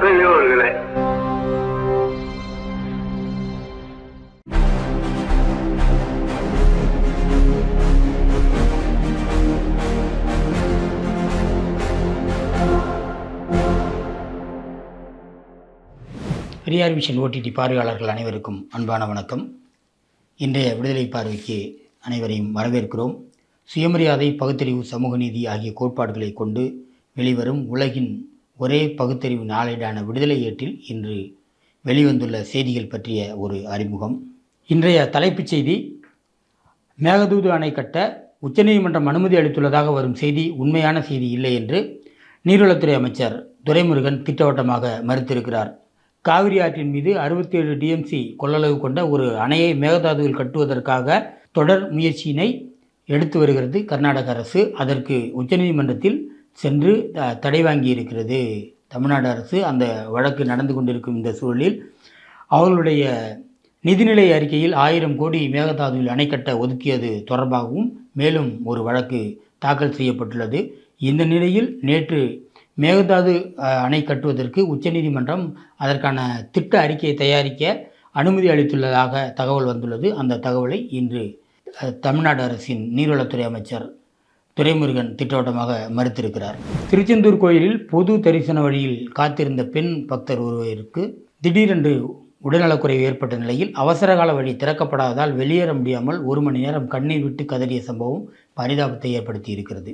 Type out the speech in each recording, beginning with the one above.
பெரியோர்களே. Periyar vision OTT பார்வையாளர்கள் அனைவருக்கும் அன்பான வணக்கம். இன்றைய விடுதலை பார்வைக்கு அனைவரையும் வரவேற்கிறோம். சுயமரியாதை பகுத்தறிவு சமூக நீதி ஆகிய கோட்பாடுகளை கொண்டு வெளிவரும் உலகின் ஒரே பகுத்தறிவு நாளேடான விடுதலை ஏட்டில் இன்று வெளிவந்துள்ள செய்திகள் பற்றிய ஒரு அறிமுகம். இன்றைய தலைப்புச் செய்தி மேகதூது அணை கட்ட உச்சநீதிமன்றம் அனுமதி அளித்துள்ளதாக வரும் செய்தி உண்மையான செய்தி இல்லை என்று நீர்வளத்துறை அமைச்சர் துரைமுருகன் திட்டவட்டமாக மறுத்திருக்கிறார். காவிரி ஆற்றின் மீது 67 டிஎம்சி கொள்ளளவு கொண்ட ஒரு அணையை மேகதாதுவில் கட்டுவதற்காக தொடர் முயற்சியினை எடுத்து வருகிறது கர்நாடக அரசு. அதற்கு உச்சநீதிமன்றத்தில் சென்று தடை வாங்கி இருக்கிறது. தமிழ்நாடு அரசு அந்த வழக்கு நடந்து கொண்டிருக்கும் இந்த சூழலில் அவர்களுடைய நிதிநிலை அறிக்கையில் ஆயிரம் கோடி மேகதாதுவில் அணை கட்ட ஒதுக்கியது தொடர்பாகவும் மேலும் ஒரு வழக்கு தாக்கல் செய்யப்பட்டுள்ளது. இந்த நிலையில் நேற்று மேகதாது அணை கட்டுவதற்கு உச்சநீதிமன்றம் அதற்கான திட்ட அறிக்கையை தயாரிக்க அனுமதி அளித்துள்ளதாக தகவல் வந்துள்ளது. அந்த தகவலை இன்று தமிழ்நாடு அரசின் நீர்வளத்துறை அமைச்சர் துரைமுருகன் திட்டவட்டமாக மறுத்திருக்கிறார். திருச்செந்தூர் கோயிலில் பொது தரிசன வழியில் காத்திருந்த பெண் பக்தர் ஒருவருக்கு திடீரென்று உடல்நலக்குறைவு ஏற்பட்ட நிலையில் அவசரகால வழி திறக்கப்படாததால் வெளியேற முடியாமல் ஒரு மணி நேரம் கண்ணீர் விட்டு கதறிய சம்பவம் பரிதாபத்தை ஏற்படுத்தி இருக்கிறது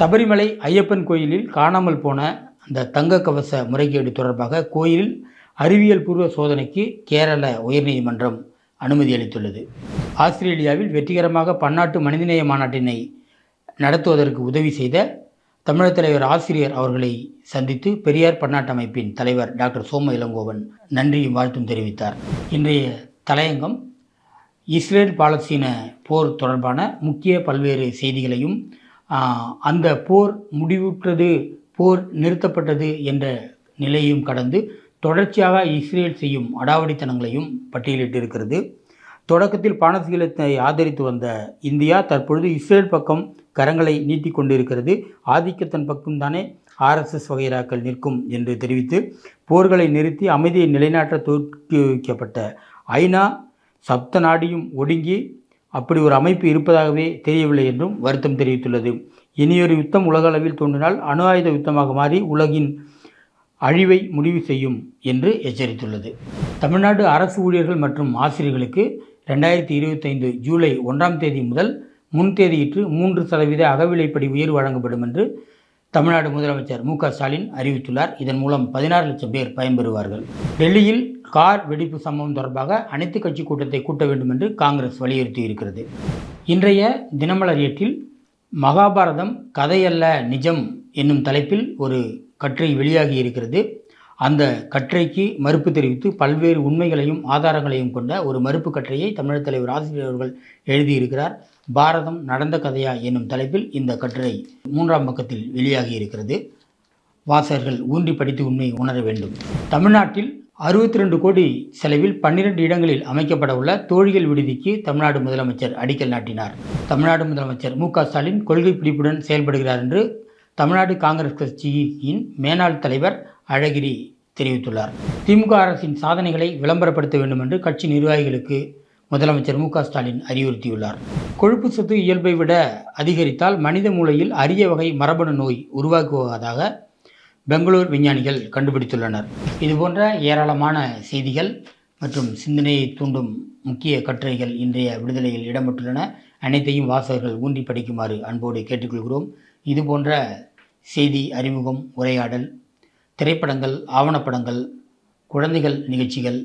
சபரிமலை ஐயப்பன் கோயிலில் காணாமல் போன அந்த தங்க கவச முறைகேடு தொடர்பாக கோயிலில் அறிவியல் பூர்வ சோதனைக்கு கேரள உயர்நீதிமன்றம் அனுமதி அளித்துள்ளது. ஆஸ்திரேலியாவில் வெற்றிகரமாக பன்னாட்டு மனிதநேய மாநாட்டினை நடத்துவதற்கு உதவி செய்த தமிழக தலைவர் ஆசிரியர் அவர்களை சந்தித்து பெரியார் பன்னாட்டு அமைப்பின் தலைவர் டாக்டர் சோம இளங்கோவன் நன்றியும் வாழ்த்தும் தெரிவித்தார். இன்றைய தலையங்கம் இஸ்ரேல் பாலஸ்தீன போர் தொடர்பான முக்கிய பல்வேறு செய்திகளையும் அந்த போர் முடிவுற்றது போர் நிறுத்தப்பட்டது என்ற நிலையும் கடந்து தொடர்ச்சியாக இஸ்ரேல் செய்யும் அடாவடித்தனங்களையும் பட்டியலிட்டிருக்கிறது. தொடக்கத்தில் பாலஸ்தீனத்தை ஆதரித்து வந்த இந்தியா தற்பொழுது இஸ்ரேல் பக்கம் கரங்களை நீட்டி கொண்டிருக்கிறது. பக்கம்தானே ஆர்எஸ்எஸ் வகைராக்கள் நிற்கும் என்று தெரிவித்து போர்களை நிறுத்தி அமைதியை நிலைநாட்ட தோற்றுவிக்கப்பட்ட ஐநா சப்த நாடியும் ஒடுங்கி அப்படி ஒரு அமைப்பு இருப்பதாகவே தெரியவில்லை என்றும் வருத்தம் தெரிவித்துள்ளது. இனியொரு யுத்தம் உலகளவில் தோன்றினால் அணு ஆயுத யுத்தமாக மாறி உலகின் அழிவை முடிவு செய்யும் என்று எச்சரித்துள்ளது. தமிழ்நாடு அரசு ஊழியர்கள் மற்றும் ஆசிரியர்களுக்கு ரெண்டாயிரத்தி இருபத்தைந்து ஜூலை ஒன்றாம் தேதி முதல் முன்தேதியிட்டு மூன்று சதவீத அகவிலைப்படி உயர்வு வழங்கப்படும் என்று தமிழ்நாடு முதலமைச்சர் மு க ஸ்டாலின் அறிவித்துள்ளார். இதன் மூலம் பதினாறு லட்சம் பேர் பயன்பெறுவார்கள். டெல்லியில் கார் வெடிப்பு சம்பவம் தொடர்பாக அனைத்து கட்சி கூட்டத்தை கூட்ட வேண்டும் என்று காங்கிரஸ் வலியுறுத்தி இருக்கிறது. இன்றைய தினமலர் ஏட்டில் மகாபாரதம் கதையல்ல நிஜம் என்னும் தலைப்பில் ஒரு கட்டுரை வெளியாகி இருக்கிறது. அந்த கட்டுரைக்கு மறுப்பு தெரிவித்து பல்வேறு உண்மைகளையும் ஆதாரங்களையும் கொண்ட ஒரு மறுப்பு கட்டுரையை தமிழர் தலைவர் ஆசிரியர் அவர்கள் எழுதியிருக்கிறார். பாரதம் நடந்த கதையா என்னும் தலைப்பில் இந்த கட்டுரை மூன்றாம் பக்கத்தில் வெளியாகி இருக்கிறது. வாசகர்கள் ஊன்றி படித்து உண்மையை உணர வேண்டும். தமிழ்நாட்டில் அறுபத்தி ரெண்டு கோடி செலவில் பன்னிரண்டு இடங்களில் அமைக்கப்பட உள்ள தோழிகள் விடுதிக்கு தமிழ்நாடு முதலமைச்சர் அடிக்கல் நாட்டினார். தமிழ்நாடு முதலமைச்சர் மு க ஸ்டாலின் கொள்கை பிடிப்புடன் செயல்படுகிறார் என்று தமிழ்நாடு காங்கிரஸ் கட்சியின் மேனாள் தலைவர் அழகிரி தெரிவித்துள்ளார். திமுக அரசின் சாதனைகளை விளம்பரப்படுத்த வேண்டும் என்று கட்சி நிர்வாகிகளுக்கு முதலமைச்சர் மு ஸ்டாலின் அறிவுறுத்தியுள்ளார். கொழுப்பு சத்து இயல்பை விட அதிகரித்தால் மனித மூளையில் அரிய வகை மரபணு நோய் உருவாக்குவதாக பெங்களூர் விஞ்ஞானிகள் கண்டுபிடித்துள்ளனர். இதுபோன்ற ஏராளமான செய்திகள் மற்றும் சிந்தனையை தூண்டும் முக்கிய கட்டுரைகள் இன்றைய விடுதலையில் இடம்பெற்றுள்ளன. அனைத்தையும் வாசகர்கள் ஊன்றி படிக்குமாறு அன்போடு கேட்டுக்கொள்கிறோம். இதுபோன்ற செய்தி அறிமுகம் உரையாடல் திரைப்படங்கள் ஆவணப்படங்கள் குழந்தைகள் நிகழ்ச்சிகள்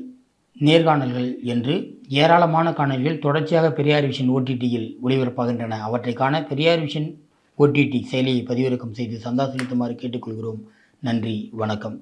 நேர்காணல்கள் என்று ஏராளமான காணொலிகள் தொடர்ச்சியாக பெரியார் விஷன் ஓடிடியில் ஒளிபரப்பாகின்றன. அவற்றை காண பெரியார் விஷன் ஓடிடி செயலியை பதிவிறக்கம் செய்து சந்தா செலுத்துமாறு கேட்டுக்கொள்கிறோம். நன்றி வணக்கம்.